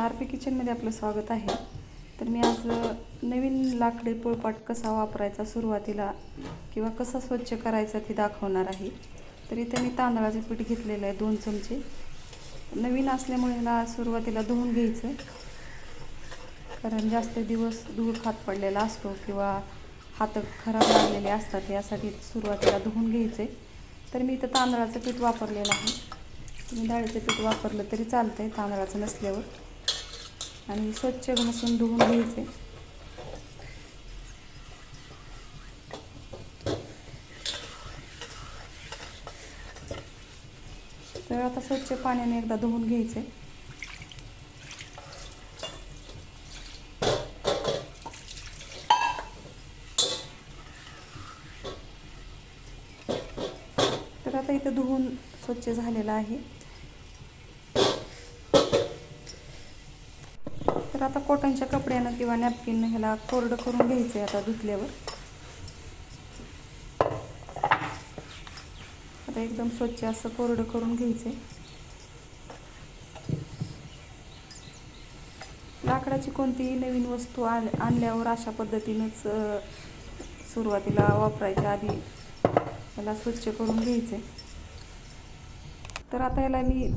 R P किचनमध्ये आपलं स्वागत आहे. तर मी आज नवीन लाकडी पोळपाट कसा वापरायचा सुरुवातीला किंवा कसा स्वच्छ करायचा ते दाखवणार आहे. तर इथं मी तांदळाचं पीठ घेतलेलं आहे दोन चमचे. नवीन असल्यामुळे ह्याला सुरुवातीला धुवून घ्यायचं. कारण जास्त दिवस धूळ खात पडलेला असतो किंवा हात खराब लागलेले असतात यासाठी सुरुवातीला धुवून घ्यायचे. तर मी इथं तांदळाचं पीठ वापरलेलं आहे. तुम्ही डाळीचं पीठ वापरलं तरी चालतं आहे तांदळाचं नसल्यावर. आणि स्वच्छ घासून धुवून घ्यायचे. तर आता स्वच्छ पाण्याने एकदा धुवून घ्यायचे. तर आता इथं धुवून स्वच्छ झालेलं आहे. तर आता कॉटनच्या कपड्यानं किंवा नॅपकिननं ह्याला कोरडं करून घ्यायचं आहे आता धुतल्यावर. आता एकदम स्वच्छ असं कोरडं करून घ्यायचं आहे लाकडाची कोणतीही नवीन वस्तू आण आणल्यावर अशा पद्धतीनंच सुरुवातीला वापरायच्या आधी याला स्वच्छ करून घ्यायचे तर आता याला मी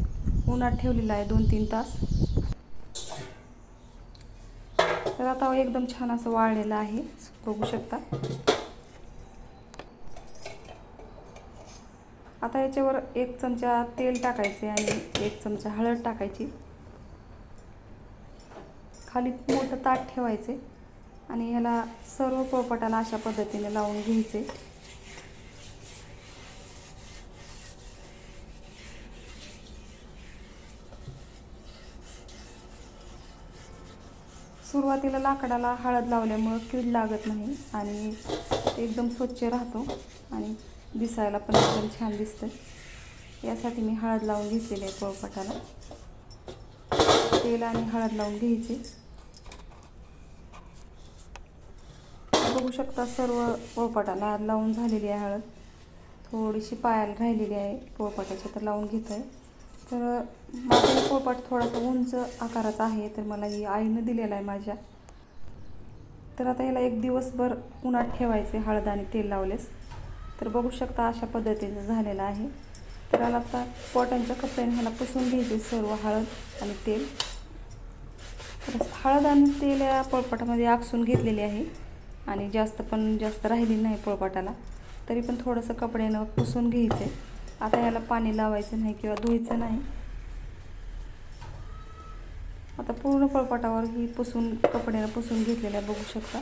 उन्हात ठेवलेला आहे दोन तीन तास. तर आता हो एकदम छान असं वाळलेलं आहे. बघू शकता. आता याच्यावर एक चमचा तेल टाकायचे आणि एक चमचा हळद टाकायची. खाली मोठं ताट ठेवायचे आणि ह्याला सर्व पोळपाटाला अशा पद्धतीने लावून घ्यायचे. सुरुवातीला लाकडाला हळद लावल्यामुळं कीड लागत नाही आणि ते एकदम स्वच्छ राहतो आणि दिसायला पण एकदम छान दिसतं. यासाठी मी हळद लावून घेतलेली आहे पोळपाटाला. तेल आणि हळद लावून घ्यायचे. बघू शकता सर्व पोळपाटाला हळद लावून झालेली आहे हळद. थोडीशी पायाला राहिलेली आहे. पोळपाटाच्या तर लावून घेतो आहे तर माझा पोळपाट थोडासा उंच आकाराचा आहे तर मला ही आईनं दिलेला आहे माझ्या. तर आता याला एक दिवसभर उन्हात ठेवायचे हळद आणि तेल लावलेस. तर बघू शकता अशा पद्धतीचं झालेलं आहे. तर याला आता कॉटनच्या कपड्याने ह्याला पुसून घ्यायचे सर्व हळद आणि तेल. तर हळद आणि तेल या पोळपाटामध्ये आकसून घेतलेले आहे. आणि जास्त पण जास्त राहिली नाही पोळपाटाला. तरी पण थोडंसं कपड्यानं पुसून घ्यायचे आता याला पाणी लावायचं नाही किंवा धुवायचं नाही. आता पूर्ण पळपाटावर ही पुसून कपड्याला पुसून घेतलेलं आहे बघू शकता.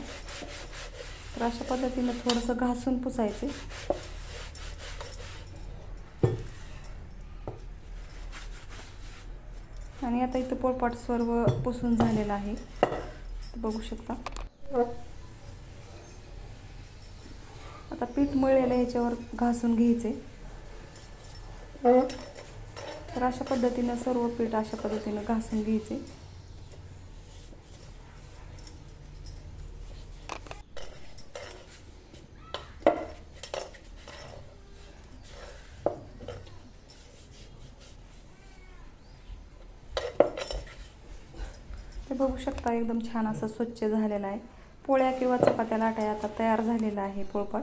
तर अशा पद्धतीनं थोडंसं घासून पुसायचे. आणि आता इथं पोळपाट सर्व पुसून झालेलं आहे. बघू शकता. आता पीठ मळलेलं ह्याच्यावर घासून घ्यायचे. तर अशा पद्धतीनं सर्व पीठ अशा पद्धतीनं घासून घ्यायचे. ते बघू शकता एकदम छान असं स्वच्छ झालेलं आहे. पोळ्या किंवा चपात्या लाटाय आता तयार झालेला आहे पोळपाट.